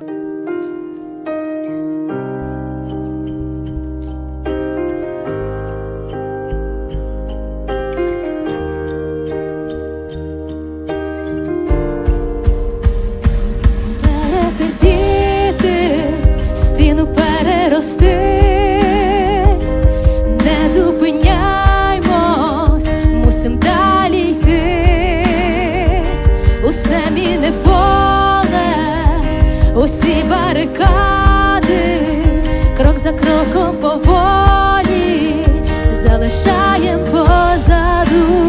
Перетерпіти, стіну перерости. Зупиняймось, мусим далі йти, усе міне усі барикади, крок за кроком поволі залишаємо позаду.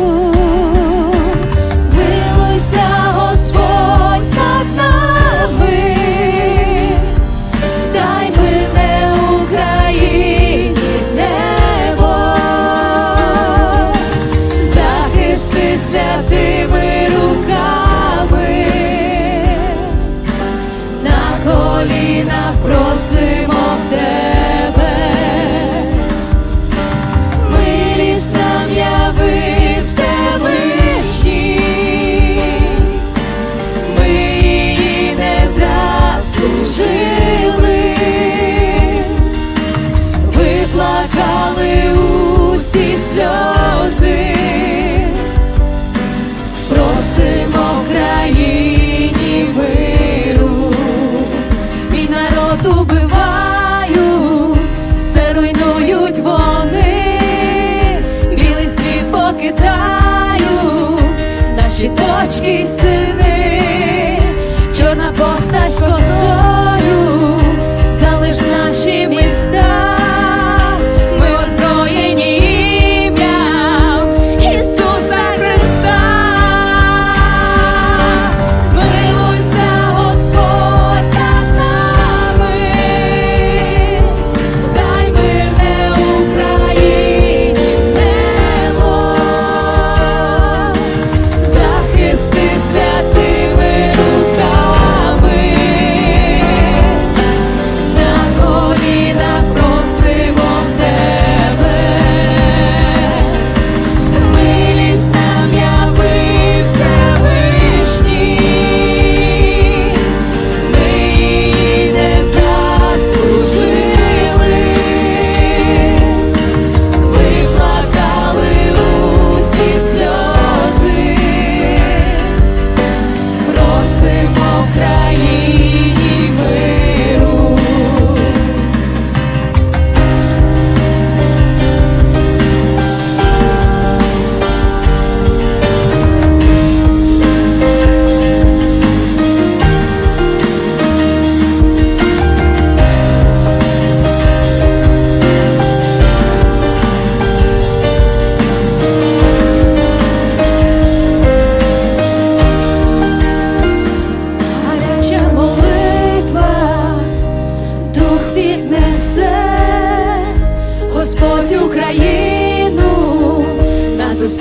Цвіточки сини.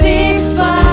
seems by